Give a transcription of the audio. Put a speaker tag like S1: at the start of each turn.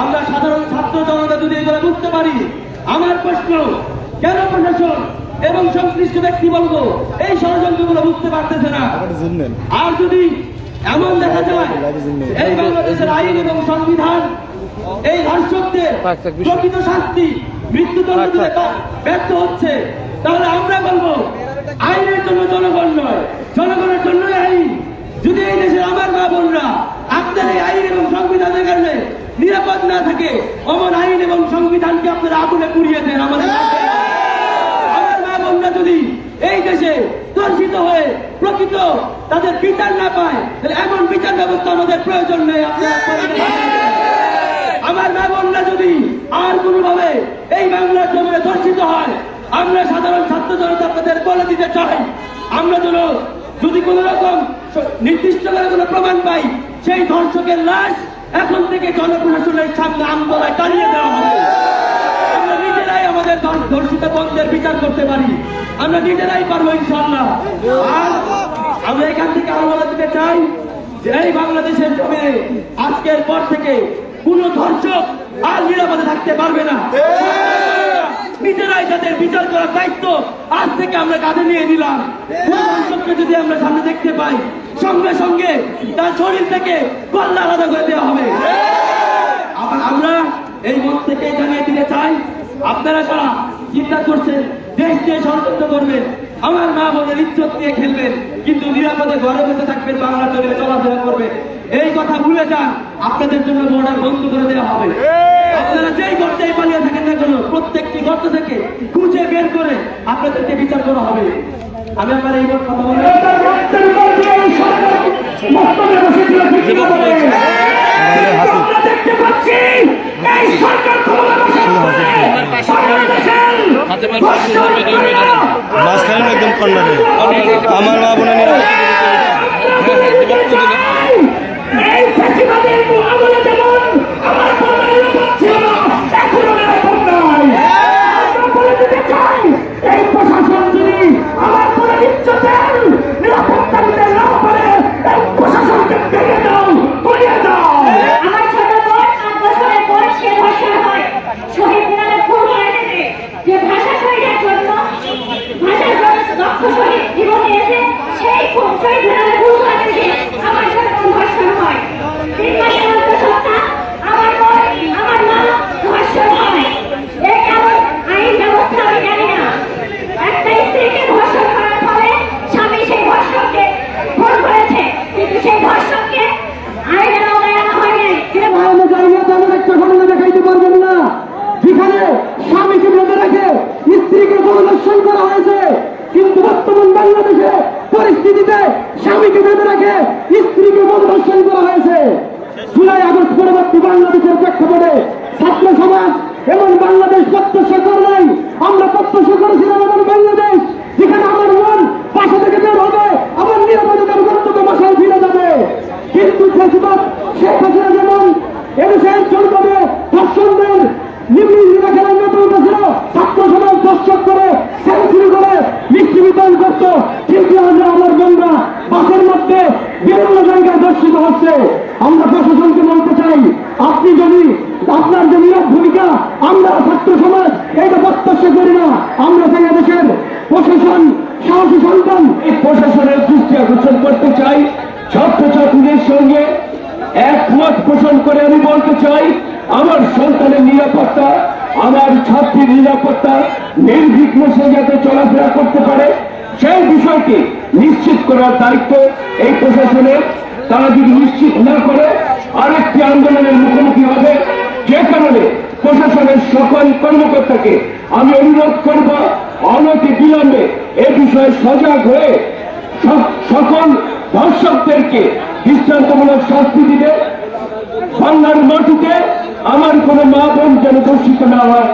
S1: আমরা সাধারণ ছাত্র জনতা যদি এগুলো বুঝতে পারি, আমার প্রশ্ন, কেন প্রশাসন এবং সংশ্লিষ্ট ব্যক্তিবর্গ এই ষড়যন্ত্রগুলো বুঝতে পারতেছে না। আর যদি এমন দেখা যায়, এই বাংলাদেশের আইন এবং সংবিধান, এই ধর্ষকদের প্রকৃত শাস্তি মৃত্যুদণ্ড ব্যর্থ হচ্ছে, তাহলে আমরা বলব আইনের জন্য জনগণ নয়। জনগণের জন্যই আইন যদি এই দেশের আমার মা বোনরা আপনার এই আইন এবং সংবিধানের কারণে নিরাপদ না থাকে অমন আইন এবং সংবিধানকে আপনারা আগুনে পুড়িয়ে দেন আমাদের আমার মা বোনরা যদি এই দেশে দর্শিত হয়ে প্রকৃত তাদের বিচার না পায়, তাহলে এমন বিচার ব্যবস্থা আমাদের প্রয়োজন নেই আমার মা বোনরা যদি আর কোনোভাবে এই বাংলার জমিনে ধর্ষিত হয় আমরা সাধারণ ছাত্র জনতা বলে দিতে চাই, আমরা যেন যদি কোন রকম নির্দিষ্ট করে কোনো প্রমাণ পাই, সেই ধর্ষকের লাশ এখন থেকে জনপ্রশাসনের সামনে আমতলায় টানিয়ে দেওয়া হবে। আমরা নিজেরাই আমাদের ধর- ধর্ষিত বন্ধের বিচার করতে পারি। আমরা নিজেরাই পারব ইনশাল্লাহ আর আমরা এখান থেকে আরও বলে দিতে চাই যে এই বাংলাদেশের জমিনে আজকের পর থেকে কোন ধর্ষক আর নিরাপদে থাকতে পারবে না। নিজেরাই তাদের বিচার করার দায়িত্ব, আজ থেকে আমরা কাঁধে নিয়ে নিলাম। যদি আমরা সামনে দেখতে পাই, সঙ্গে সঙ্গে তার শরীর থেকে গল্লা আলাদা করে দেওয়া হবে। আবার আমরা এই মত থেকে জানিয়ে দিতে চাই, আপনারা যারা চিন্তা করছেন, দেশ দিয়ে ষড়যন্ত্র করবেন, আমার মা বোনের ইজ্জত দিয়ে খেলবেন, কিন্তু নিরাপদে ঘরে বসে থাকবেন, বাংলা চলে চলাফেরা করবেন, এই কথা ভুলে যান, আপনাদের জন্য বর্ডার বন্ধ করে দেওয়া হবে আপনারা যেই গর্তেই পালিয়ে থাকেন না কেন প্রত্যেকটি গর্ত থেকে খুঁজে বের করে আপনাদেরকে বিচার করা হবে আমি আমার এই কথা
S2: মাঝখানে একদম কর্নারে আমার মা বোনের নিরাপত্তা
S3: এই ফ্যাসিবাদের আমলে যেমন আমার বাবা নিরাপদ ছিল না, এখনও নিরাপদ নয়। আমরা বলে দিতে চাই, এই প্রশাসন যদি আমার বোনের ইজ্জতের নিরাপত্তা দিতে না পারে, এই প্রশাসনকে ভেঙে দাও, গুলিয়ে দাও।
S4: আমার ছোট বোন আট বছরের বয়সে ধর্ষণ হয় শহীদ মিনারের পূর্ব লাইনে যে ভাষা শহীদের জন্য ভাষার জন্য দক্ষ শহীদ সেই খুব শহীদ মিনারের পূর্ব লাইনে আমার ছোট বোন ধর্ষণ হয় তিন মাসের অন্তঃসত্ত্বা আমার বোন আমার মা ধর্ষণ হয় এ কেমন আইন ব্যবস্থা আমি জানি না একটা স্ত্রীকে ধর্ষণ করার ফলে স্বামী সেই ধর্ষককে ফোন করেছে কিন্তু সেই ধর্ষককে আইনের আওতায় আনা হয়নি
S1: অন্য জায়গাতে এমন একটা ঘটনা দেখাইতে পারবেন না যেখানে স্বামীকে বেঁধে রেখে স্ত্রীকে পরিদর্শন করা হয়েছে কিন্তু বর্তমান বাংলাদেশে পরিস্থিতিতে স্বামীকে বেঁধে রেখে স্ত্রীকে পরিদর্শন করা হয়েছে। জুলাই আগস্ট পরবর্তী বাংলাদেশের প্রেক্ষাপটে ছাত্র সমাজ এবং বাংলাদেশ প্রত্যাশা করে নাই আমরা প্রত্যাশা করেছিলাম এমন বাংলাদেশ যেখানে আমার মন বাসা থেকে বের হবে আমার নিরাপত্তার গন্তব্য বাসায় ফিরে যাবে কিন্তু ফেসবুক শেখ হাসিনা যেমন এদেশের জনপদে ধর্ষণদের নিম্ন খেলার নেতৃত্ব ছিল ছাত্র সমাজ দর্শক করে সেলফি করে মিষ্টি বিতরণ করত কিন্তু আমরা আমার বোনরা বাসের মধ্যে বিভিন্ন জায়গায় দর্শিত হচ্ছে আমরা প্রশাসনকে বলতে চাই আপনি যদি আপনার যে নীরব ভূমিকা আমরা ছাত্র সমাজ এটা প্রত্যাশা করি না আমরা চাই এদেশের প্রশাসন সাহসী সন্তান এই প্রশাসনের দৃষ্টি করতে চাই। ছাত্রছাত্রীদের সঙ্গে একমত পোষণ করে আমি বলতে চাই, আমার সন্তানের নিরাপত্তা, আমার ছাত্রীর নিরাপত্তা নির্বিঘ্ন সে যাতে চলাফেরা করতে পারে, সেই বিষয়টি নিশ্চিত করার দায়িত্ব এই প্রশাসনের। তারা যদি নিশ্চিত না করে, আরেকটি আন্দোলনের মুখোমুখি হবে। যে কারণে প্রশাসনের সকল কর্মকর্তাকে আমি অনুরোধ করব, অনতি বিলম্বে এ বিষয়ে সজাগ হয়ে সকল ধর্ষকদেরকে দৃষ্টান্তমূলক শাস্তি দিবে। বাংলার মাটিতে আমার কোনো মা বোন যেন দর্শিত না হয়।